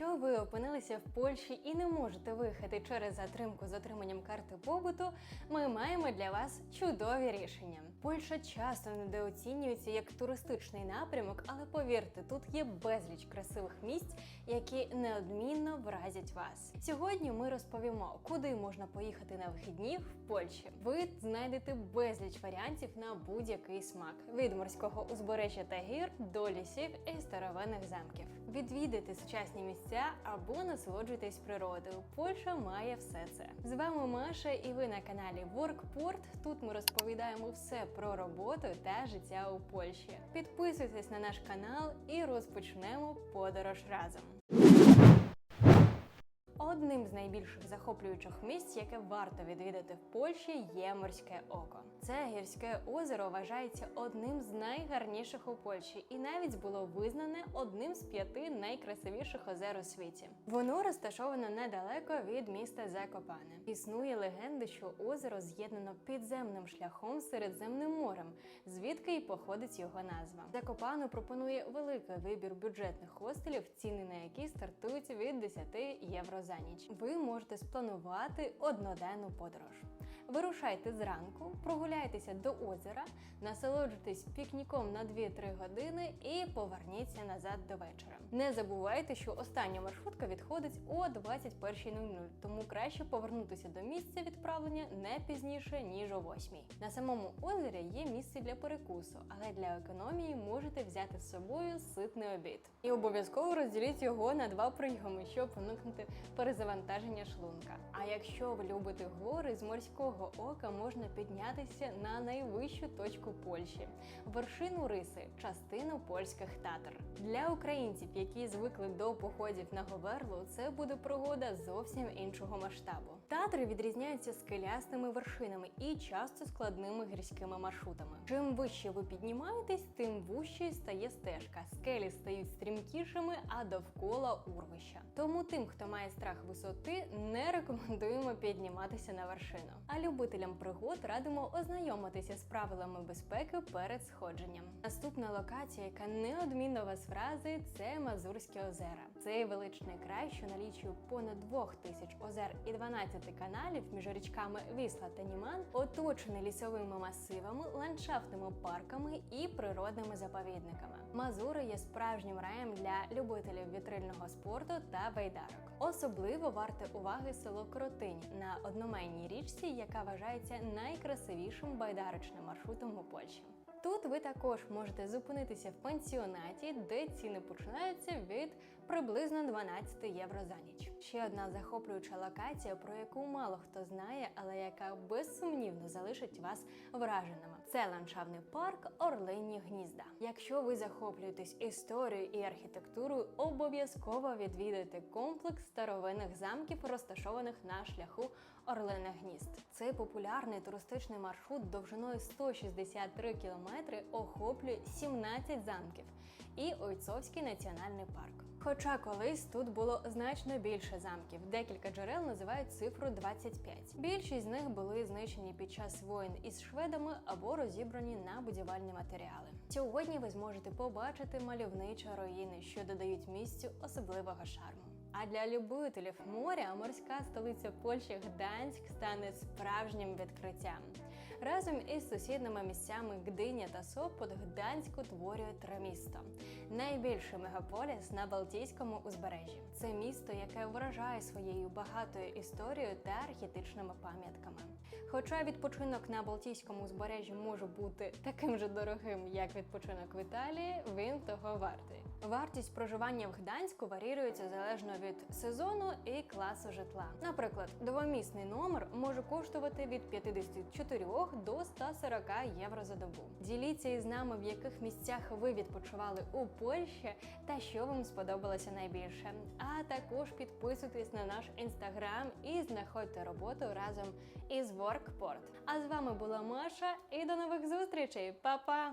Якщо ви опинилися в Польщі і не можете виїхати через затримку з отриманням карти побуту, ми маємо для вас чудові рішення. Польща часто недооцінюється як туристичний напрямок, але повірте, тут є безліч красивих місць, які неодмінно вразять вас. Сьогодні ми розповімо, куди можна поїхати на вихідні в Польщі. Ви знайдете безліч варіантів на будь-який смак від морського узбережжя та гір до лісів і старовинних замків. Відвідайте сучасні місця або насолоджуйтесь природою. Польща має все це. З вами Маша, і ви на каналі WorkPort. Тут ми розповідаємо все про роботу та життя у Польщі. Підписуйтесь на наш канал і розпочнемо подорож разом. Одним з найбільших захоплюючих місць, яке варто відвідати в Польщі, є морське око. Це гірське озеро вважається одним з найгарніших у Польщі і навіть було визнане одним з п'яти найкрасивіших озер у світі. Воно розташоване недалеко від міста Закопане. Існує легенда, що озеро з'єднано підземним шляхом Середземним морем, звідки й походить його назва. Закопане пропонує великий вибір бюджетних хостелів, ціни на які стартують від 10 євро за ніч. Ви можете спланувати одноденну подорож. Вирушайте зранку, прогуляйтеся до озера, насолоджуйтесь пікніком на 2-3 години і поверніться назад до вечора. Не забувайте, що остання маршрутка відходить о 21.00, тому краще повернутися до місця відправлення не пізніше ніж о 8. На самому озері є місце для перекусу, але для економії можете взяти з собою ситний обід. І обов'язково розділіть його на два прийоми, щоб уникнути перезавантаження шлунка. А якщо ви любите гори з морського ока, можна піднятися на найвищу точку Польщі вершину риси, частину польських татар. Для українців, які звикли до походів на Говерлу, це буде пригода зовсім іншого масштабу. Татри відрізняються скелястими вершинами і часто складними гірськими маршрутами. Чим вище ви піднімаєтесь, тим вужче стає стежка. Скелі стають стрімкішими, а довкола урвища. Тому тим, хто має страх висоти, не рекомендуємо підніматися на вершину. А любителям пригод радимо ознайомитися з правилами безпеки перед сходженням. Наступна локація, яка неодмінно вас вразить, це Мазурські озера. Цей величний край, що налічує понад двох тисяч озер і 12 каналів між річками Вісла та Німан, оточений лісовими масивами, ландшафтними парками і природними заповідниками. Мазури є справжнім раєм для любителів вітрильного спорту та байдарок. Особливо варте уваги село Кротинь на одноменній річці, яка вважається найкрасивішим байдарочним маршрутом у Польщі. Тут ви також можете зупинитися в пансіонаті, де ціни починаються від приблизно 12 євро за ніч. Ще одна захоплююча локація, про яку мало хто знає, але яка безсумнівно залишить вас враженими. Це ландшафтний парк Орлині Гнізда. Якщо ви захоплюєтесь історією і архітектурою, обов'язково відвідайте комплекс старовинних замків, розташованих на шляху Орлиних Гнізд. Цей популярний туристичний маршрут довжиною 163 кілометри охоплює 17 замків і Ойцовський національний парк. Хоча колись тут було значно більше замків, декілька джерел називають цифру 25. Більшість з них були знищені під час воєн із шведами або розібрані на будівельні матеріали. Сьогодні ви зможете побачити мальовничі руїни, що додають місцю особливого шарму. А для любителів моря морська столиця Польщі Гданськ стане справжнім відкриттям. Разом із сусідними місцями Гдиня та Сопот Гданськ утворює тримісто найбільший мегаполіс на Балтійському узбережжі. Це місто, яке вражає своєю багатою історією та архітичними пам'ятками. Хоча відпочинок на Балтійському узбережжі може бути таким же дорогим, як відпочинок в Італії, він того вартий. Вартість проживання в Гданську варіюється залежно від сезону і класу житла. Наприклад, двомісний номер може коштувати від 54 до 140 євро за добу. Діліться із нами, в яких місцях ви відпочивали у Польщі та що вам сподобалося найбільше. А також підписуйтесь на наш інстаграм і знаходьте роботу разом із WorkPort. А з вами була Маша і до нових зустрічей, Па-па!